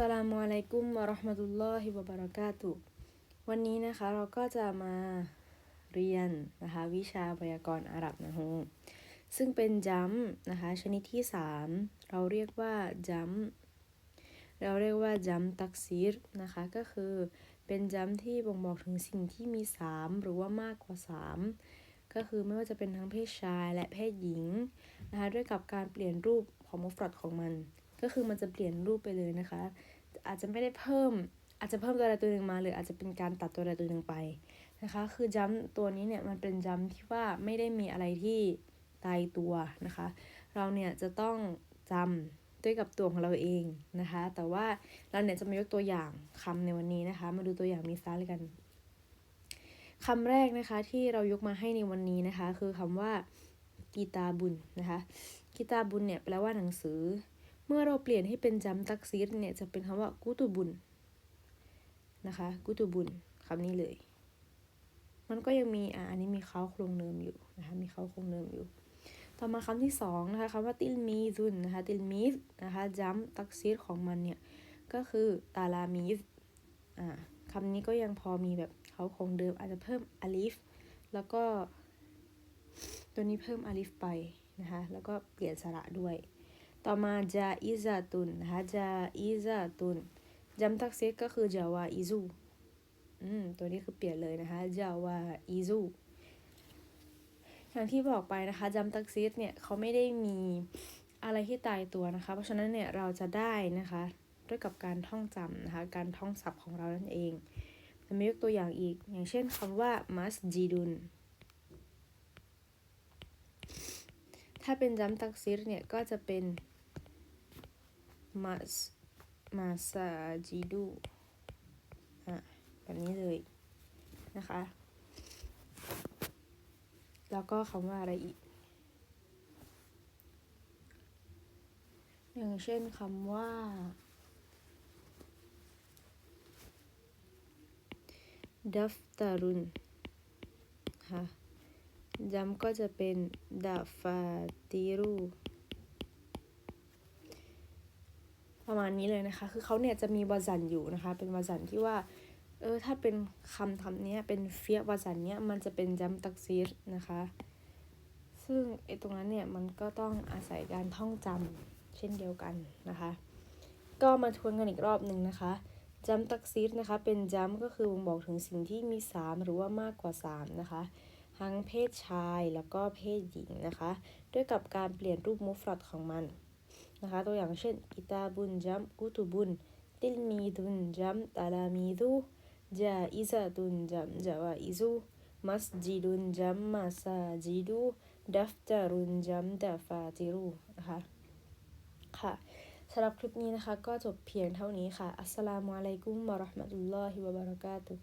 สลามุอะลัยกุมวะราะห์มะตุลลอฮิวะบะเราะกาตุวันนี้นะคะเราก็จะมาเรียนนะคะวิชาไวยากรณ์อาหรับนะฮะซึ่งเป็นจัมนะคะชนิดที่ 3 เราเรียกว่าจัมเราเรียกว่าจัมตักซีรนะคะก็คือเป็นจัมที่บ่งบอกถึงสิ่งที่มี 3 หรือว่ามากกว่า 3 ก็คือไม่ว่าจะเป็นทั้งเพศชายและเพศหญิงนะคะด้วยกับการเปลี่ยนรูปของมุฟรัดของมัน ก็คือมันจะเปลี่ยนรูปไปเลยนะคะ อาจจะไม่ได้เพิ่ม อาจจะเพิ่มตัวใดตัวหนึ่งมาหรืออาจจะเป็นการตัดตัวใดตัวหนึ่งไปนะคะ คือจัมตัวนี้เนี่ยมันเป็นจัมที่ว่าไม่ได้มีอะไรที่ตายตัวนะคะ เราเนี่ยจะต้องจำด้วยกับตัวของเราเองนะคะ แต่ว่าเราเนี่ยจะมายกตัวอย่างคำในวันนี้นะคะ มาดูตัวอย่างมีซ้าเลยกันคำแรกนะคะที่เรายกมาให้ในวันนี้นะคะ คือคำว่ากีตาบุญนะคะกีตาบุญเนี่ยแปลว่าหนังสือ เมื่อเราเปลี่ยนให้เป็นจัมตักซีรเนี่ยจะเป็นคำว่ากุตุบุญนะคะกุตุบุญคำนี้เลย มันก็ยังมีอ่าอันนี้มีเขาโครงเดิมอยู่นะคะมีเขาโครงเดิมอยู่ ต่อมาคำที่สองนะคะคำว่าติลมีซุนนะคะติลมีสนะคะจัมตักซีรของมันเนี่ยก็คือตาลามีสอ่าคำนี้ก็ยังพอมีแบบเขาโครงเดิมอาจจะเพิ่มอาลิฟแล้วก็ตัวนี้เพิ่มอาลิฟไปนะคะ แล้วก็เปลี่ยนสระด้วย ต่อมาจาอิซาตุนนะคะจาอิซาตุนจัมตักซีก็คือจาวาอิซูอืมตัวนี้คือเปลี่ยนเลยนะคะจาวาอิซูอย่างที่บอกไปนะคะจัมตักซีเนี่ยเขาไม่ได้มีอะไรที่ตายตัวนะคะ เพราะฉะนั้นเนี่ยเราจะได้นะคะด้วยกับการท่องจำนะคะ การท่องศัพท์ของเรานั่นเองจะมียกตัวอย่างอีก อย่างเช่นคำว่ามัสจีดุนถ้าเป็นจัมตักซีรเนี่ยก็จะเป็น มัสมาซาจิดูอะแบบนี้เลยนะคะ แล้วก็คำว่าอะไรอีก อย่างเช่นคำว่า ดัฟตารุนค่ะจำก็จะเป็นดาฟาติรู ประมาณนี้เลยนะคะ คือเขาเนี่ยจะมีวาซันอยู่นะคะ เป็นวาซันที่ว่า เออ ถ้าเป็นคำทำเนี้ย เป็นเฟียวาซันเนี้ย มันจะเป็นจัมตักซีรนะคะ ซึ่งไอตรงนั้นเนี่ย มันก็ต้องอาศัยการท่องจำเช่นเดียวกันนะคะ ก็มาทวนกันอีกรอบหนึ่งนะคะจัมตักซีรนะคะ เป็นจัมก็คือบ่งบอกถึงสิ่งที่มี 3 หรือว่ามากกว่า 3 นะคะ ทั้งเพศชายแล้วก็เพศหญิงนะคะ ด้วยกับการเปลี่ยนรูปมุฟรัดของมัน นะคะตัวอย่างเช่นกิตาบุนจัมกุตุบุนติลมีดุนจัมตาลามีดูจาอิซาตุนจัมจาวาอิซูมัสจิดุนจัมมาซาจิดูดัฟตารุนจัมดาฟาติรูนะคะค่ะสำหรับคลิปนี้นะคะก็จบเพียงเท่านี้ค่ะ อัสสลามุอะลัยกุมวะราะห์มะตุลลอฮิวะบะเราะกาตุฮ์